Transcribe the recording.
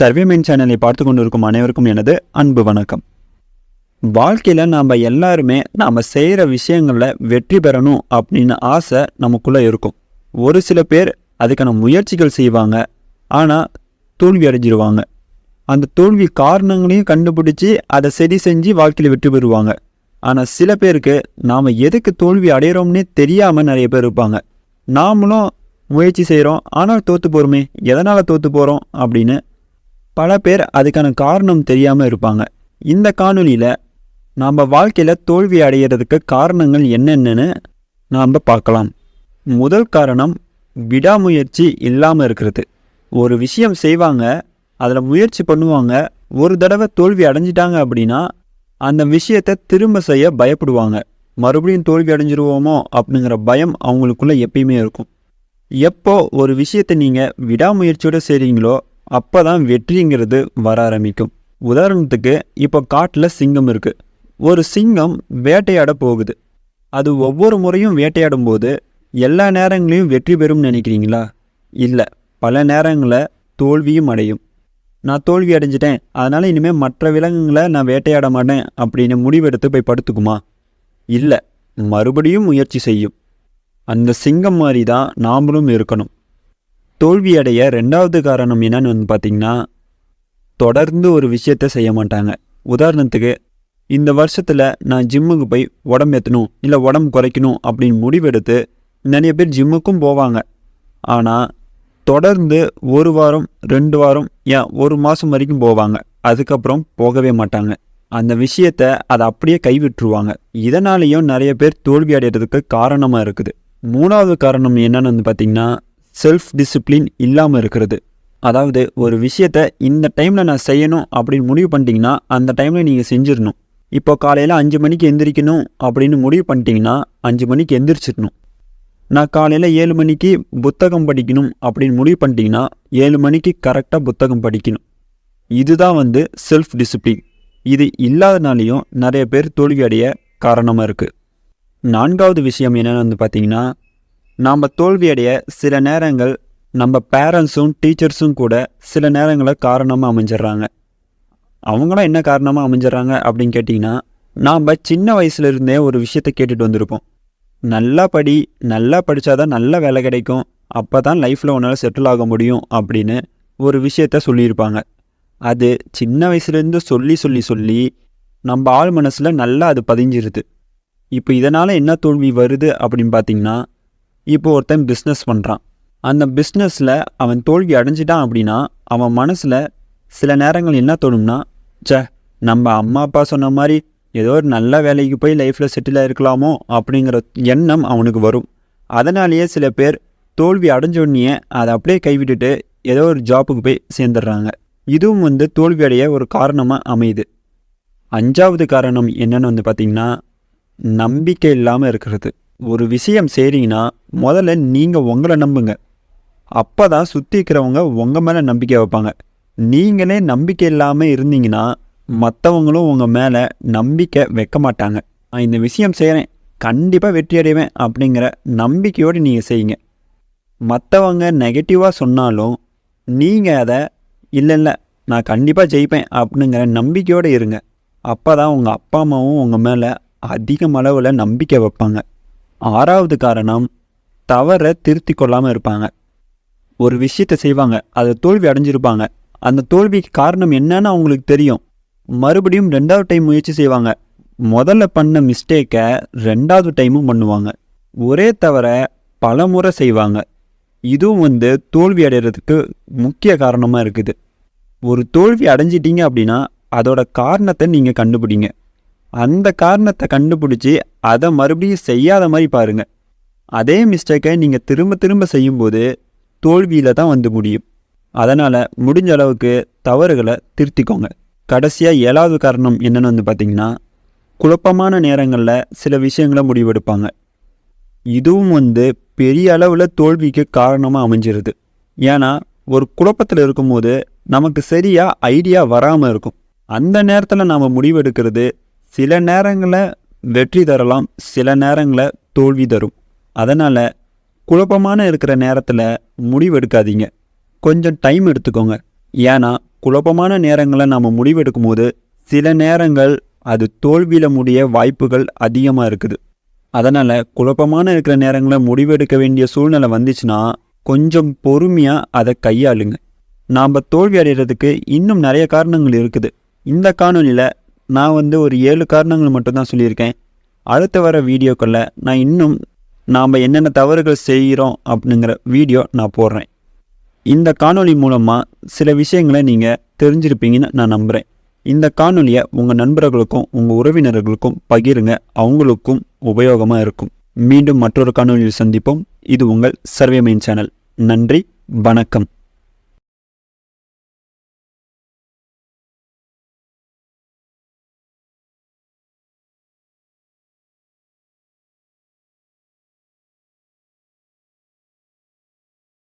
சர்வேமென் சேனலை பார்த்து கொண்டிருக்கும் அனைவருக்கும் எனது அன்பு வணக்கம். வாழ்க்கையில் நாம் எல்லாருமே நாம் செய்கிற விஷயங்களில் வெற்றி பெறணும் அப்படின்னு ஆசை நமக்குள்ளே இருக்கும். ஒரு சில பேர் அதுக்கான முயற்சிகள் செய்வாங்க. ஆனால் தோல்வி அடைஞ்சிருவாங்க. அந்த தோல்வி காரணங்களையும் கண்டுபிடிச்சி அதை சரி செஞ்சு வாழ்க்கையில் வெற்றி பெறுவாங்க. ஆனால் சில பேருக்கு நாம் எதுக்கு தோல்வி அடையிறோம்னே தெரியாமல் நிறைய பேர் இருப்பாங்க. நாமளும் முயற்சி செய்கிறோம் ஆனால் தோற்று போகிறோமே எதனால் தோற்று போகிறோம் அப்படின்னு பல பேர் அதுக்கான காரணம் தெரியாமல் இருப்பாங்க. இந்த காணொளியில் நாம் வாழ்க்கையில் தோல்வி அடையிறதுக்கு காரணங்கள் என்னென்னு நாம் பார்க்கலாம். முதல் காரணம் விடாமுயற்சி இல்லாமல் இருக்கிறது. ஒரு விஷயம் செய்வாங்க அதில் முயற்சி பண்ணுவாங்க ஒரு தடவை தோல்வி அடைஞ்சிட்டாங்க அப்படின்னா அந்த விஷயத்தை திரும்ப செய்ய பயப்படுவாங்க. மறுபடியும் தோல்வி அடைஞ்சிருவோமோ அப்படிங்கிற பயம் அவங்களுக்குள்ளே எப்பயுமே இருக்கும். எப்போ ஒரு விஷயத்தை நீங்கள் விடாமுயற்சியோடு செய்கிறீங்களோ அப்போ தான் வெற்றிங்கிறது வர ஆரம்பிக்கும். உதாரணத்துக்கு இப்போ காட்டில் சிங்கம் இருக்குது ஒரு சிங்கம் வேட்டையாட போகுது. அது ஒவ்வொரு முறையும் வேட்டையாடும் போது எல்லா நேரங்களையும் வெற்றி பெறும்னு நினைக்கிறீங்களா? இல்லை பல நேரங்களில் தோல்வியும் அடையும். நான் தோல்வி அடைஞ்சிட்டேன் அதனால் இனிமேல் மற்ற விலங்குகளை நான் வேட்டையாட மாட்டேன் அப்படின்னு முடிவெடுத்து போய் படுத்துக்குமா? இல்லை மறுபடியும் முயற்சி செய்யும். அந்த சிங்கம் மாதிரி தான் நாமளும் இருக்கணும். தோல்வி அடைய ரெண்டாவது காரணம் என்னன்னு வந்து பார்த்திங்கன்னா தொடர்ந்து ஒரு விஷயத்த செய்ய மாட்டாங்க. உதாரணத்துக்கு இந்த வருஷத்தில் நான் ஜிம்முக்கு போய் உடம்பு ஏற்றணும் இல்லை உடம்பு குறைக்கணும் அப்படின்னு முடிவெடுத்து நிறைய பேர் ஜிம்முக்கும் போவாங்க. ஆனால் தொடர்ந்து ஒரு வாரம் ரெண்டு வாரம் ஏன் ஒரு மாதம் வரைக்கும் போவாங்க. அதுக்கப்புறம் போகவே மாட்டாங்க. அந்த விஷயத்த அதை அப்படியே கைவிட்டுருவாங்க. இதனாலேயும் நிறைய பேர் தோல்வி அடைகிறதுக்கு காரணமாக இருக்குது. மூணாவது காரணம் என்னன்னு வந்து பார்த்திங்கன்னா செல்ஃப் டிசிப்ளின் இல்லாமல் இருக்கிறது. அதாவது ஒரு விஷயத்த இந்த டைமில் நான் செய்யணும் அப்படின்னு முடிவு பண்ணிட்டீங்கன்னா அந்த டைமில் நீங்கள் செஞ்சிடணும். இப்போ காலையில் அஞ்சு மணிக்கு எந்திரிக்கணும் அப்படின்னு முடிவு பண்ணிட்டீங்கன்னா அஞ்சு மணிக்கு எந்திரிச்சிடணும். நான் காலையில் ஏழு மணிக்கு புத்தகம் படிக்கணும் அப்படின்னு முடிவு பண்ணிட்டீங்கன்னா ஏழு மணிக்கு கரெக்டாக புத்தகம் படிக்கணும். இதுதான் வந்து செல்ஃப் டிசிப்ளின் இது இல்லாதனாலையும் நிறைய பேர் தோல்வி அடைய காரணமாக இருக்குது நான்காவது விஷயம் என்னென்னு வந்து பார்த்தீங்கன்னா நாம் தோல்வியடைய சில நேரங்கள் நம்ம பேரண்ட்ஸும் டீச்சர்ஸும் கூட சில நேரங்களில் காரணமாக அமைஞ்சிடுறாங்க. அவங்களாம் என்ன காரணமாக அமைஞ்சிடுறாங்க அப்படின்னு கேட்டிங்கன்னா நாம் சின்ன வயசுலேருந்தே ஒரு விஷயத்தை கேட்டுட்டு வந்திருப்போம். நல்லா படி நல்லா படித்தாதான் நல்ல வேலை கிடைக்கும். அப்போ தான் லைஃப்பில் உன்னால் செட்டில் ஆக முடியும் அப்படின்னு ஒரு விஷயத்த சொல்லியிருப்பாங்க. அது சின்ன வயசுலேருந்து சொல்லி சொல்லி சொல்லி நம்ம ஆள் மனசில் நல்லா அது பதிஞ்சிருது. இப்போ இதனால் என்ன தோல்வி வருது அப்படின்னு பார்த்தீங்கன்னா இப்போ ஒருத்தன் பிஸ்னஸ் பண்ணுறான் அந்த பிஸ்னஸில் அவன் தோல்வி அடைஞ்சிட்டான் அப்படின்னா அவன் மனசில் சில நேரங்கள் என்ன தோணும்னா ச்சே நம்ம அம்மா அப்பா சொன்ன மாதிரி ஏதோ ஒரு நல்ல வேலைக்கு போய் லைஃப்பில் செட்டில் இருக்கலாமோ அப்படிங்கிற எண்ணம் அவனுக்கு வரும். அதனாலேயே சில பேர் தோல்வி அடைஞ்சோடனே அதை அப்படியே கைவிட்டுட்டு ஏதோ ஒரு ஜாப்புக்கு போய் சேர்ந்துடுறாங்க. இதுவும் வந்து தோல்வி அடைய ஒரு காரணமாக அமையுது. அஞ்சாவது காரணம் என்னென்னு வந்து பார்த்திங்கன்னா நம்பிக்கை இல்லாமல் இருக்கிறது. ஒரு விஷயம் செய்கிறீங்கன்னா முதல்ல நீங்கள் உங்களை நம்புங்க. அப்போ தான் சுற்றி இருக்கிறவங்க உங்கள் மேலே நம்பிக்கை வைப்பாங்க. நீங்களே நம்பிக்கை இல்லாமல் இருந்தீங்கன்னா மற்றவங்களும் உங்கள் மேலே நம்பிக்கை வைக்க மாட்டாங்க. நான் இந்த விஷயம் செய்கிறேன் கண்டிப்பாக வெற்றி அடைவேன் அப்படிங்கிற நம்பிக்கையோடு நீங்கள் செய்யுங்க. மற்றவங்க நெகட்டிவாக சொன்னாலும் நீங்கள் அதை இல்லை இல்லை நான் கண்டிப்பாக ஜெயிப்பேன் அப்படிங்கிற நம்பிக்கையோடு இருங்க. அப்போ தான் உங்கள் அப்பா அம்மாவும் உங்கள் மேலே அதிகமளவில் நம்பிக்கை வைப்பாங்க. ஆறாவது காரணம் தவறை திருத்தி கொள்ளாமல் இருப்பாங்க. ஒரு விஷயத்தை செய்வாங்க அதை தோல்வி அடைஞ்சிருப்பாங்க. அந்த தோல்விக்கு காரணம் என்னன்னு அவங்களுக்கு தெரியும். மறுபடியும் ரெண்டாவது டைம் முயற்சி செய்வாங்க. முதல்ல பண்ண மிஸ்டேக்கை ரெண்டாவது டைமும் பண்ணுவாங்க. ஒரே தவிர பல முறை செய்வாங்க. இதுவும் வந்து தோல்வி அடைகிறதுக்கு முக்கிய காரணமாக இருக்குது. ஒரு தோல்வி அடைஞ்சிட்டீங்க அப்படின்னா அதோட காரணத்தை நீங்கள் கண்டுபிடிங்க. அந்த காரணத்தை கண்டுபிடிச்சி அதை மறுபடியும் செய்யாத மாதிரி பாருங்க. அதே மிஸ்டேக்கை நீங்கள் திரும்ப திரும்ப செய்யும்போது தோல்வியில் தான் வந்து முடியும். அதனால் முடிஞ்ச அளவுக்கு தவறுகளை திருத்திக்கோங்க. கடைசியாக ஏழாவது காரணம் என்னென்னு வந்து பார்த்தீங்கன்னா குழப்பமான நேரங்களில் சில விஷயங்களை முடிவெடுப்பாங்க. இதுவும் வந்து பெரிய அளவில் தோல்விக்கு காரணமாக அமைஞ்சிருது. ஏன்னா ஒரு குழப்பத்தில் இருக்கும்போது நமக்கு சரியாக ஐடியா வராமல் இருக்கும். அந்த நேரத்தில் நாம் முடிவெடுக்கிறது சில நேரங்களில் வெற்றி தரலாம் சில நேரங்களில் தோல்வி தரும். அதனால் குழப்பமான இருக்கிற நேரத்தில் முடிவெடுக்காதீங்க கொஞ்சம் டைம் எடுத்துக்கோங்க. ஏன்னா குழப்பமான நேரங்களை நாம் முடிவெடுக்கும் போது சில நேரங்கள் அது தோல்வியில் முடிய வாய்ப்புகள் அதிகமாக இருக்குது. அதனால் குழப்பமான இருக்கிற நேரங்களில் முடிவெடுக்க வேண்டிய சூழ்நிலை வந்துச்சுன்னா கொஞ்சம் பொறுமையாக அதை கையாளுங்க. நாம் தோல்வி அடைகிறதுக்கு இன்னும் நிறைய காரணங்கள் இருக்குது. இந்த காணொலியில் நான் வந்து ஒரு ஏழு காரணங்கள் மட்டும்தான் சொல்லியிருக்கேன். அடுத்து வர வீடியோக்களில் நான் இன்னும் நாம் என்னென்ன தவறுகள் செய்கிறோம் அப்படிங்கிற வீடியோ நான் போடுறேன். இந்த காணொளி மூலமாக சில விஷயங்களை நீங்கள் தெரிஞ்சிருப்பீங்கன்னு நான் நம்புகிறேன் இந்த காணொலியை உங்கள் நண்பர்களுக்கும் உங்கள் உறவினர்களுக்கும் பகிருங்க. அவங்களுக்கும் உபயோகமாக இருக்கும். மீண்டும் மற்றொரு காணொலியில் சந்திப்போம். இது உங்கள் சர்வே மெயின் சேனல். நன்றி வணக்கம்.